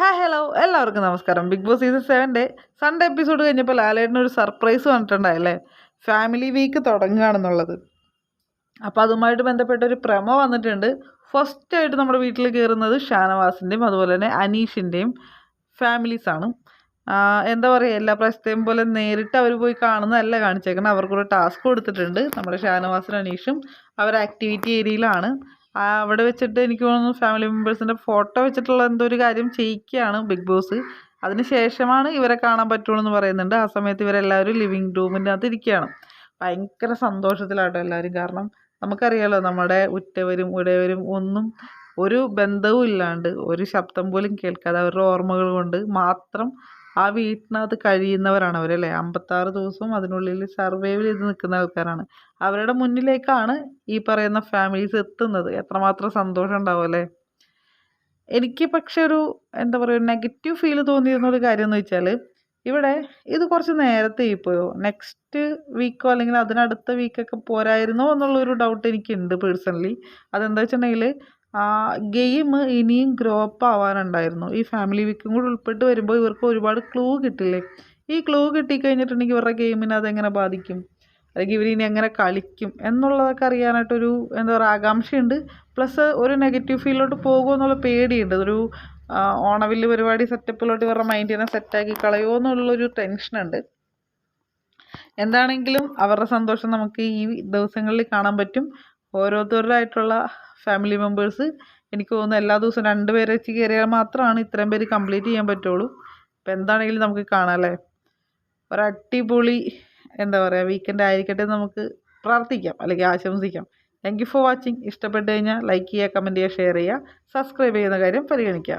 Hi hello എല്ലാവർക്കും നമസ്കാരം. Big boss season സെവന്റെ സൺഡേ എപ്പിസോഡ് കഴിഞ്ഞപ്പോൾ ലാലേട്ടന് ഒരു സർപ്രൈസ് വന്നിട്ടുണ്ടായല്ലേ? ഫാമിലി വീക്ക് തുടങ്ങുകയാണെന്നുള്ളത്. അപ്പോൾ അതുമായിട്ട് ബന്ധപ്പെട്ട ഒരു പ്രമോ വന്നിട്ടുണ്ട്. ഫസ്റ്റ് ആയിട്ട് നമ്മുടെ വീട്ടിൽ കയറുന്നത് ഷാനവാസിന്റെയും അതുപോലെ തന്നെ അനീഷിന്റെയും ഫാമിലീസാണ് എന്താ പറയുക എല്ലാ പ്രാവശ്യത്തെയും പോലെ നേരിട്ട് അവർ പോയി കാണുന്നതല്ല കാണിച്ചേക്കണം. അവർക്കൊരു ടാസ്ക് കൊടുത്തിട്ടുണ്ട്. നമ്മുടെ ഷാനവാസിനും അനീഷും അവർ ആക്ടിവിറ്റി ഏരിയയിലാണ് അവിടെ വെച്ചിട്ട് എനിക്ക് തോന്നുന്നു ഫാമിലി മെമ്പേഴ്സിന്റെ ഫോട്ടോ വെച്ചിട്ടുള്ള എന്തോ ഒരു കാര്യം ചെയ്യിക്കുകയാണ് ബിഗ് ബോസ് അതിന് ശേഷമാണ് ഇവരെ കാണാൻ പറ്റുള്ളൂ എന്ന് പറയുന്നുണ്ട്. ആ സമയത്ത് ഇവരെല്ലാവരും ലിവിങ് റൂമിന്റെ അകത്ത് ഇരിക്കുകയാണ്. ഭയങ്കര സന്തോഷത്തിലാട്ടോ എല്ലാവരും. കാരണം നമുക്കറിയാലോ നമ്മുടെ ഉറ്റവരും ഉടയവരും ഒന്നും ഒരു ബന്ധവും ഇല്ലാണ്ട് ഒരു ശബ്ദം പോലും കേൾക്കാതെ അവരുടെ ഓർമ്മകൾ കൊണ്ട് മാത്രം ആ വീട്ടിനകത്ത് കഴിയുന്നവരാണ് അവരല്ലേ അമ്പത്താറ് ദിവസവും അതിനുള്ളിൽ സർവൈവ് ചെയ്ത് നിൽക്കുന്ന ആൾക്കാരാണ്. അവരുടെ മുന്നിലേക്കാണ് ഈ പറയുന്ന ഫാമിലീസ് എത്തുന്നത്. എത്രമാത്രം സന്തോഷം ഉണ്ടാവും അല്ലേ? എനിക്ക് പക്ഷെ ഒരു എന്താ പറയുക നെഗറ്റീവ് ഫീൽ തോന്നിയിരുന്ന ഒരു കാര്യം എന്ന് വെച്ചാൽ ഇവിടെ ഇത് കുറച്ച് നേരത്തെ പോയോ? നെക്സ്റ്റ് വീക്കോ അല്ലെങ്കിൽ അതിനടുത്ത വീക്കൊക്കെ പോരായിരുന്നോ എന്നുള്ളൊരു ഡൗട്ട് എനിക്കുണ്ട് പേഴ്സണലി അതെന്താ വെച്ചിട്ടുണ്ടെങ്കിൽ ഗെയിം ഇനിയും ഗ്രോ അപ്പ് ആവാനുണ്ടായിരുന്നു. ഈ ഫാമിലി വീക്കും കൂടെ ഉൾപ്പെട്ട് വരുമ്പോൾ ഇവർക്ക് ഒരുപാട് ക്ലൂ കിട്ടില്ലേ? ഈ ക്ലൂ കിട്ടിക്കഴിഞ്ഞിട്ടുണ്ടെങ്കിൽ ഇവരുടെ ഗെയിമിനെ അതെങ്ങനെ ബാധിക്കും? അല്ലെങ്കിൽ ഇവർ ഇനി എങ്ങനെ കളിക്കും എന്നുള്ളതൊക്കെ അറിയാനായിട്ടൊരു എന്താ പറയുക ആകാംക്ഷയുണ്ട്. പ്ലസ് ഒരു നെഗറ്റീവ് ഫീലിലോട്ട് പോകുമോ എന്നുള്ള പേടിയുണ്ട്. ഒരു ആ, ഓണവില്ല് പരിപാടി സെറ്റപ്പിലോട്ട് ഇവരുടെ മൈൻഡിനെ സെറ്റാക്കി കളയുമോ എന്നുള്ളൊരു ടെൻഷനുണ്ട്. എന്താണെങ്കിലും അവരുടെ സന്തോഷം നമുക്ക് ഈ ദിവസങ്ങളിൽ കാണാൻ പറ്റും. ഓരോരുത്തരുടെയായിട്ടുള്ള ഫാമിലി മെമ്പേഴ്സ് എനിക്ക് തോന്നുന്നു എല്ലാ ദിവസവും രണ്ട് പേരെ വെച്ച് കയറിയാൽ മാത്രമാണ് ഇത്രയും പേര് കംപ്ലീറ്റ് ചെയ്യാൻ പറ്റുള്ളൂ. അപ്പോൾ എന്താണെങ്കിലും നമുക്ക് കാണാം അല്ലേ? ഒരടിപൊളി എന്താ പറയുക വീക്കെൻഡ് ആയിരിക്കട്ടെ നമുക്ക് പ്രാർത്ഥിക്കാം അല്ലെങ്കിൽ ആശംസിക്കാം. താങ്ക് യു ഫോർ വാച്ചിങ് ഇഷ്ടപ്പെട്ട് കഴിഞ്ഞാൽ ലൈക്ക് ചെയ്യുക കമന്റ് ചെയ്യുക ഷെയർ ചെയ്യുക സബ്സ്ക്രൈബ് ചെയ്യുന്ന കാര്യം പരിഗണിക്കുക